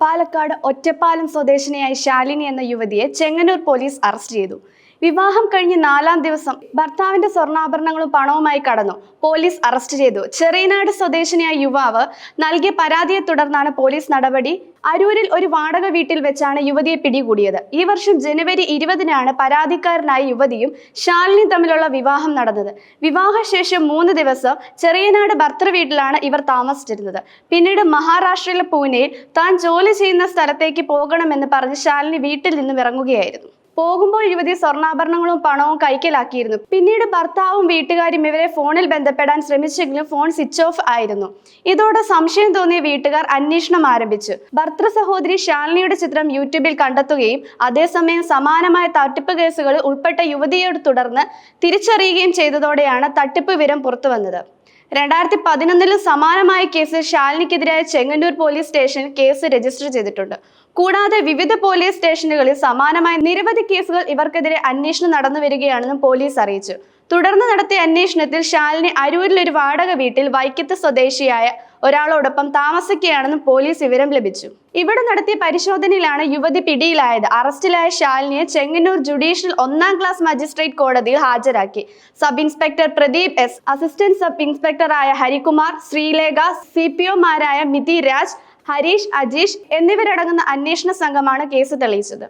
പാലക്കാട് ഒറ്റപ്പാലം സ്വദേശിനിയായ ശാലിനി എന്ന യുവതിയെ ചെങ്ങന്നൂർ പോലീസ് അറസ്റ്റ് ചെയ്തു. വിവാഹം കഴിഞ്ഞ് നാലാം ദിവസം ഭർത്താവിന്റെ സ്വർണാഭരണങ്ങളും പണവുമായി കടന്നു. പോലീസ് അറസ്റ്റ് ചെയ്തു. ചെറിയനാട് സ്വദേശിനിയായ യുവാവ് നൽകിയ പരാതിയെ തുടർന്നാണ് പോലീസ് നടപടി അരൂരിൽ ഒരു വാടക വീട്ടിൽ വെച്ചാണ് യുവതിയെ പിടികൂടിയത്. ഈ വർഷം ജനുവരി ഇരുപതിനാണ് പരാതിക്കാരനായ യുവതിയും ശാലിനി തമ്മിലുള്ള വിവാഹം നടന്നത്. വിവാഹശേഷം മൂന്ന് ദിവസം ചെറിയനാട് ഭർത്തൃ വീട്ടിലാണ് ഇവർ താമസിച്ചിരുന്നത്. പിന്നീട് മഹാരാഷ്ട്രയിലെ പൂനെയിൽ താൻ ജോലി ചെയ്യുന്ന സ്ഥലത്തേക്ക് പോകണമെന്ന് പറഞ്ഞ് ശാലിനി വീട്ടിൽ നിന്നും ഇറങ്ങുകയായിരുന്നു. പോകുമ്പോൾ യുവതി സ്വർണാഭരണങ്ങളും പണവും കൈക്കലാക്കിയിരുന്നു. പിന്നീട് ഭർത്താവും വീട്ടുകാരും ഇവരെ ഫോണിൽ ബന്ധപ്പെടാൻ ശ്രമിച്ചെങ്കിലും ഫോൺ സ്വിച്ച് ഓഫ് ആയിരുന്നു. ഇതോടെ സംശയം തോന്നിയ വീട്ടുകാർ അന്വേഷണം ആരംഭിച്ചു. ഭർത്തൃ സഹോദരി ശാലിനിയുടെ ചിത്രം യൂട്യൂബിൽ കണ്ടെത്തുകയും അതേസമയം സമാനമായ തട്ടിപ്പ് കേസുകളിൽ ഉൾപ്പെട്ട യുവതിയോട് തുടർന്ന് തിരിച്ചറിയുകയും ചെയ്തതോടെയാണ് തട്ടിപ്പ് വിവരം പുറത്തുവന്നത്. രണ്ടായിരത്തി പതിനൊന്നിലും സമാനമായ കേസിൽ ശാലിനിക്കെതിരായ ചെങ്ങന്നൂർ പോലീസ് സ്റ്റേഷനിൽ കേസ് രജിസ്റ്റർ ചെയ്തിട്ടുണ്ട്. കൂടാതെ വിവിധ പോലീസ് സ്റ്റേഷനുകളിൽ സമാനമായ നിരവധി കേസുകൾ ഇവർക്കെതിരെ അന്വേഷണം നടന്നു വരികയാണെന്നും പോലീസ് അറിയിച്ചു. തുടർന്ന് നടത്തിയ അന്വേഷണത്തിൽ ശാലിനി അരൂരിൽ ഒരു വാടക വീട്ടിൽ വൈക്കത്ത് സ്വദേശിയായ ഒരാളോടൊപ്പം താമസിക്കുകയാണെന്ന് പോലീസ് വിവരം ലഭിച്ചു. ഇവിടെ നടത്തിയ പരിശോധനയിലാണ് യുവതി പിടിയിലായത്. അറസ്റ്റിലായ ശാലിനിയെ ചെങ്ങന്നൂർ ജുഡീഷ്യൽ ഒന്നാം ക്ലാസ് മജിസ്ട്രേറ്റ് കോടതിയിൽ ഹാജരാക്കി. Sub inspector Pradeep S assistant sub ഇൻസ്പെക്ടറായ Harikumar Sreelekha C P ഒമാരായ മിതി രാജ് ഹരീഷ് അജീഷ് എന്നിവരടങ്ങുന്ന അന്വേഷണ സംഘമാണ് കേസ് തെളിയിച്ചത്.